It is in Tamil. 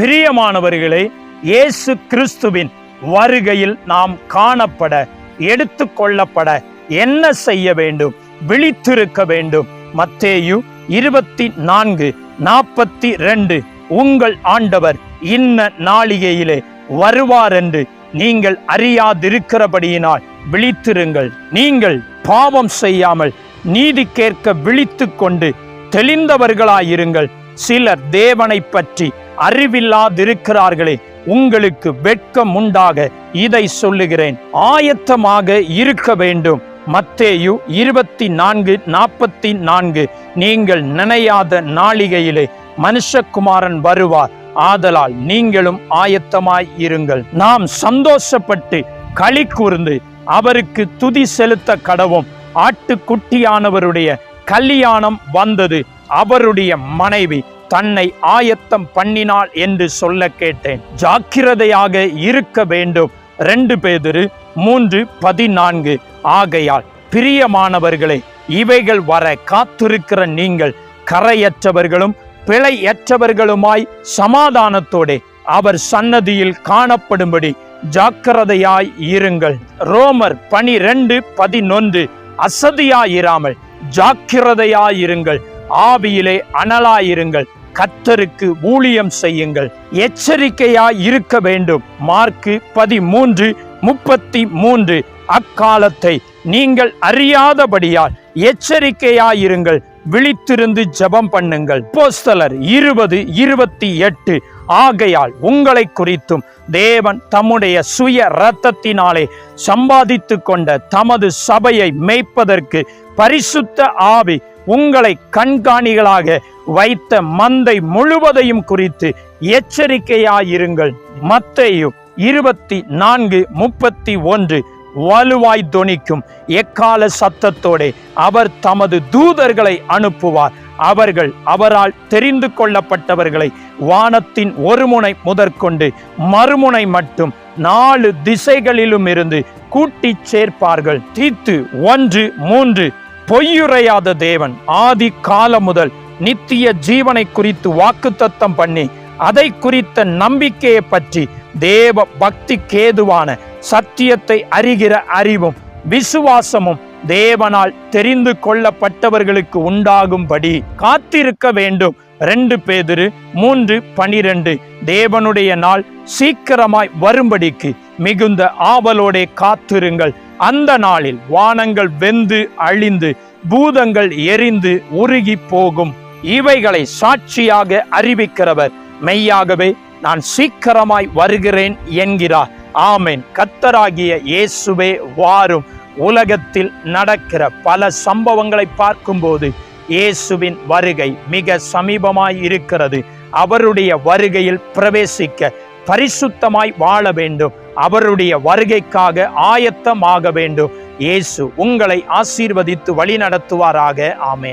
பிரியமானவர்களே இயேசு கிறிஸ்துவின் வருகையில் நாம் காணப்பட எடுத்து கொள்ளப்பட என்ன செய்ய வேண்டும் விழித்திருக்க வேண்டும். மத்தேயு இருபத்தி நான்கு நாற்பத்தி ரெண்டு உங்கள் ஆண்டவர் இன்ன நாளிகையிலே வருவார் என்று நீங்கள் அறியாதிருக்கிறபடியினால் விழித்திருங்கள். நீங்கள் பாவம் செய்யாமல் நீதி கேட்க விழித்து கொண்டு தெளிந்தவர்களாயிருங்கள். சிலர் தேவனை பற்றி அறிவில்லாதிருக்கிறார்களே உங்களுக்கு வெட்கம் உண்டாக இதை சொல்லுகிறேன். ஆயத்தமாக இருக்க வேண்டும். மத்தேயு இருபத்தி நான்கு நாற்பத்தி நான்கு நீங்கள் நினையாத நாளிகையிலே மனுஷகுமாரன் வருவார். ஆதலால் நீங்களும் ஆயத்தமாய் இருங்கள். நாம் சந்தோஷப்பட்டு களி கூர்ந்து அவருக்கு துதி செலுத்த கடவும். ஆட்டுக்குட்டியானவருடைய கல்யாணம் வந்தது. அவருடைய மனைவி தன்னை ஆயத்தம் பண்ணினாள் என்று சொல்ல கேட்டேன். ஜாக்கிரதையாக இருக்க வேண்டும். ரெண்டு பேதிரு மூன்று பதினான்கு. ஆகையால் பிரியமானவர்களே இவைகள் வர காத்திருக்கிற நீங்கள் கரையற்றவர்களும் பிழையற்றவர்களுமாய் சமாதானத்தோடே அவர் சன்னதியில் காணப்படும்படி ஜாக்கிரதையாய் இருங்கள். ரோமர் பனிரெண்டு பதினொன்று. அசதியாயிராமல் ஜாக்கிரதையாயிருங்கள். ஆவியிலே அனலாயிருங்கள். கத்தருக்கு ஊழியம் செய்யுங்கள். எச்சரிக்கையாய் இருக்க வேண்டும். மார்க்கு பதிமூன்று முப்பத்தி மூன்று அக்காலத்தை நீங்கள் அறியாதபடியால் எச்சரிக்கையாயிருங்கள். விழித்திருந்து ஜெபம் பண்ணுங்கள். போஸ்தலர் இருபது இருபத்தி எட்டு. ஆகையால் உங்களை குறித்தும் தேவன் தம்முடைய சுய இரத்தத்தினாலே சம்பாதித்து கொண்ட தமது சபையை மேய்ப்பதற்கு பரிசுத்த ஆவி உங்களை கண்காணிகளாக வைத்த மந்தை முழுவதையும் குறித்து எச்சரிக்கையாயிருங்கள். மத்தையும் இருபத்தி நான்கு முப்பத்தி ஒன்று வலுவாய் தொனிக்கும் எக்கால சத்தத்தோடே அவர் தமது தூதர்களை அனுப்புவார். அவர்கள் அவரால் தெரிந்து கொள்ளப்பட்டவர்களை வானத்தின் ஒரு முனை முதற்கொண்டு மறுமுனை மட்டும் நாலு திசைகளிலும் இருந்து கூட்டிச் சேர்ப்பார்கள். தீத்து ஒன்று மூன்று பொய்யுரையாத தேவன் ஆதி காலம் முதல் நித்திய ஜீவனை குறித்து வாக்குத்தத்தம் பண்ணி அதை குறித்த நம்பிக்கையை பற்றி தேவ பக்தி கேதுவான சத்தியத்தை அறிகிற அறிவும் விசுவாசமும் தேவனால் தெரிந்து கொள்ளப்பட்டவர்களுக்கு உண்டாகும்படி காத்திருக்க வேண்டும். ரெண்டு பேதிரு மூன்று பனிரெண்டு தேவனுடைய நாள் சீக்கிரமாய் வரும்படிக்கு மிகுந்த ஆவலோடே காத்திருங்கள். அந்த நாளில் வானங்கள் வெந்து அழிந்து பூதங்கள் எரிந்து உருகி போகும். இவைகளை சாட்சியாக அறிவிக்கிறவர் மெய்யாகவே நான் சீக்கிரமாய் வருகிறேன் என்கிறார். ஆமென். கத்தராகிய இயேசுவே வாரும் உலகத்தில் நடக்கிற பல சம்பவங்களை பார்க்கும்போது இயேசுவின் வருகை மிக சமீபமாய் இருக்கிறது. அவருடைய வருகையில் பிரவேசிக்க பரிசுத்தமாய் வாழ வேண்டும். அவருடைய வருகைக்காக ஆயத்தமாக வேண்டும். இயேசு உங்களை ஆசீர்வதித்து வழி நடத்துவாராக ஆமே